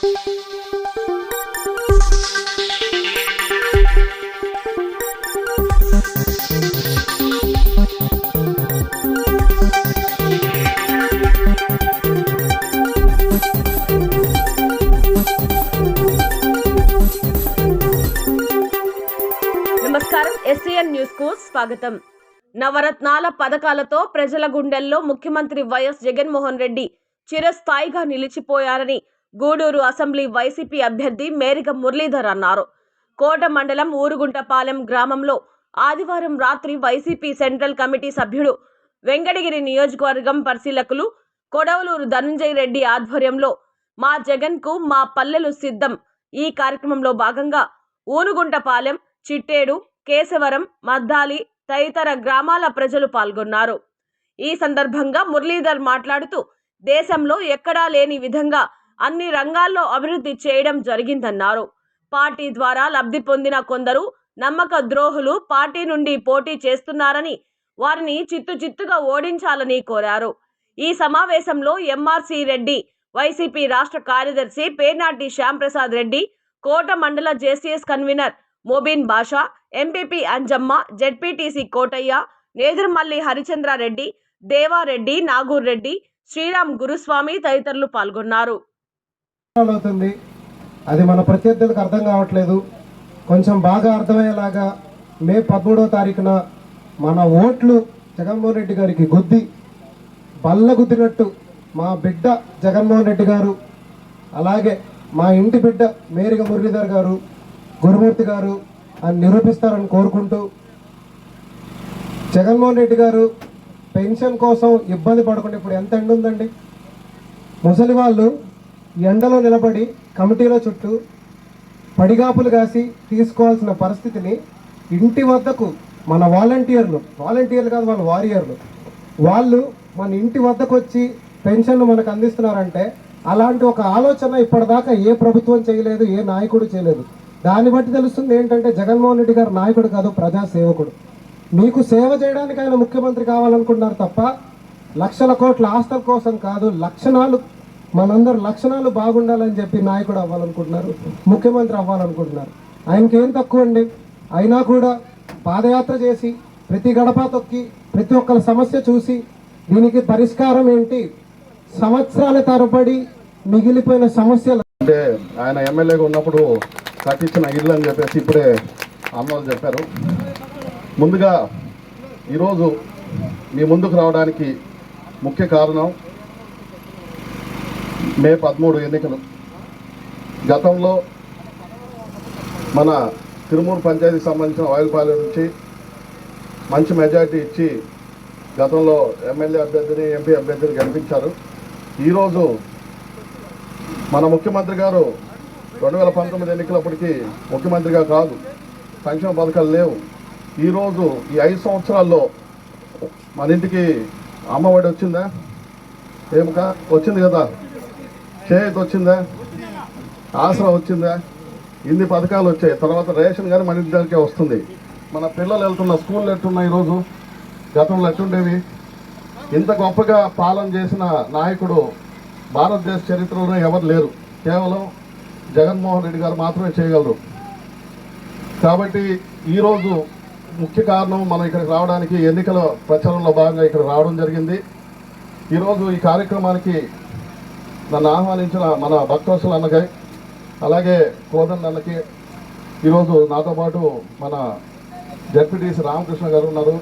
నమస్కారం. ఎస్సీఎన్ న్యూస్కు స్వాగతం. నవరత్నాల పథకాలతో ప్రజల గుండెల్లో ముఖ్యమంత్రి వైఎస్ జగన్మోహన్ రెడ్డి చిరస్థాయిగా నిలిచిపోయారని గూడూరు అసెంబ్లీ వైసీపీ అభ్యర్థి మేరిగ మురళీధర్ అన్నారు. కోట మండలం ఊరుగుంటపాలెం గ్రామంలో ఆదివారం రాత్రి వైసీపీ సెంట్రల్ కమిటీ సభ్యుడు వెంకటగిరి నియోజకవర్గం పరిశీలకులు కొడవలూరు ధనంజయ రెడ్డి ఆధ్వర్యంలో మా జగన్కు మా పల్లెలు సిద్ధం. ఈ కార్యక్రమంలో భాగంగా ఊనుగుంటపాలెం చిట్టేడు కేశవరం మద్దాలి తదితర గ్రామాల ప్రజలు పాల్గొన్నారు. ఈ సందర్భంగా మురళీధర్ మాట్లాడుతూ దేశంలో ఎక్కడా లేని విధంగా అన్ని రంగాల్లో అభివృద్ధి చేయడం జరిగిందన్నారు. పార్టీ ద్వారా లబ్ధి పొందిన కొందరు నమ్మక ద్రోహులు పార్టీ నుండి పోటీ చేస్తున్నారని వారిని చిత్తు చిత్తుగా ఓడించాలని కోరారు. ఈ సమావేశంలో ఎంఆర్సి రెడ్డి వైసీపీ రాష్ట్ర కార్యదర్శి పేర్నాటి శ్యాంప్రసాద్ రెడ్డి కోట మండల JCS convener Mobin Basha MPP Anjamma ZPTC Kotaiah Nedurumalli Harichandra Reddy Deva Reddy Nagur Reddy Sriram Guruswamy తదితరులు పాల్గొన్నారు. అవుతుంది. అది మన ప్రత్యర్థులకు అర్థం కావట్లేదు. కొంచెం బాగా అర్థమయ్యేలాగా మే పదమూడవ తారీఖున మన ఓట్లు జగన్మోహన్ రెడ్డి గారికి గుద్ది బల్ల గుద్దినట్టు మా బిడ్డ జగన్మోహన్ రెడ్డి గారు అలాగే మా ఇంటి బిడ్డ మేరిగ మురళీధర్ గారు గురుమూర్తి గారు అని నిరూపిస్తారని కోరుకుంటూ జగన్మోహన్ రెడ్డి గారు పెన్షన్ కోసం ఇబ్బంది పడకుండా ఇప్పుడు ఎంత ఎండ ఉందండి ముసలి వాళ్ళు ఎండలో నిలబడి కమిటీల చుట్టూ పడిగాపులు కాసి తీసుకోవాల్సిన పరిస్థితిని ఇంటి వద్దకు మన వాలంటీర్లు వాలంటీర్లు కాదు వాళ్ళ వారియర్లు. వాళ్ళు మన ఇంటి వద్దకు వచ్చి పెన్షన్ మనకు అందిస్తున్నారంటే అలాంటి ఒక ఆలోచన ఇప్పటిదాకా ఏ ప్రభుత్వం చేయలేదు ఏ నాయకుడు చేయలేదు. దాన్ని బట్టి తెలుస్తుంది ఏంటంటే జగన్మోహన్ రెడ్డి గారు నాయకుడు కాదు ప్రజా సేవకుడు మీకు సేవ చేయడానికి ఆయన ముఖ్యమంత్రి కావాలనుకున్నారు తప్ప లక్షల కోట్ల ఆస్తుల కోసం కాదు లక్షణాలు మనందరూ లక్షణాలు బాగుండాలని చెప్పి నాయకుడు అవ్వాలనుకుంటున్నారు ముఖ్యమంత్రి అవ్వాలనుకుంటున్నారు. ఆయనకి ఏం తక్కువ అండి అయినా కూడా పాదయాత్ర చేసి ప్రతి గడప తొక్కి ప్రతి ఒక్కరి సమస్య చూసి దీనికి పరిష్కారం ఏంటి? సంవత్సరాల తరబడి మిగిలిపోయిన సమస్యలు. అంటే ఆయన ఎమ్మెల్యేగా ఉన్నప్పుడు కట్టించిన ఇల్లు అని చెప్పేసి ఇప్పుడే అమ్మలు చెప్పారు. ముందుగా ఈరోజు మీ ముందుకు రావడానికి ముఖ్య కారణం మే పదమూడు ఎన్నికలు. గతంలో మన తిరుమూరు పంచాయతీకి సంబంధించిన వాయుపాలెం నుంచి మంచి మెజారిటీ ఇచ్చి గతంలో ఎమ్మెల్యే అభ్యర్థిని ఎంపీ అభ్యర్థిని గెలిపించారు. ఈరోజు మన ముఖ్యమంత్రి గారు రెండు వేల పంతొమ్మిది ఎన్నికలప్పటికీ ముఖ్యమంత్రిగా కాదు సంక్షేమ పథకాలు లేవు. ఈరోజు ఈ ఐదు సంవత్సరాల్లో మన ఇంటికి అమ్మఒడి వచ్చిందా? ఏమిక వచ్చింది కదా. చేతి వచ్చిందా? ఆసరా వచ్చిందా? ఇన్ని పథకాలు వచ్చాయి. తర్వాత రేషన్ కానీ మన ఇంటి దగ్గరికే వస్తుంది. మన పిల్లలు వెళ్తున్న స్కూళ్ళు ఎట్టున్నాయి ఈరోజు? గతంలో ఎట్టుండేవి? ఇంత గొప్పగా పాలన చేసిన నాయకుడు భారతదేశ చరిత్రలో ఎవరు లేరు. కేవలం జగన్మోహన్ రెడ్డి గారు మాత్రమే చేయగలరు. కాబట్టి ఈరోజు ముఖ్య కారణం మనం ఇక్కడికి రావడానికి ఎన్నికల ప్రచారంలో భాగంగా ఇక్కడ రావడం జరిగింది. ఈరోజు ఈ కార్యక్రమానికి నన్ను ఆహ్వానించిన మన భక్తవసులు అన్నకి అలాగే కోదండ అన్నకి ఈరోజు నాతో పాటు మన జడ్పీటీసీ రామకృష్ణ గారు ఉన్నారు.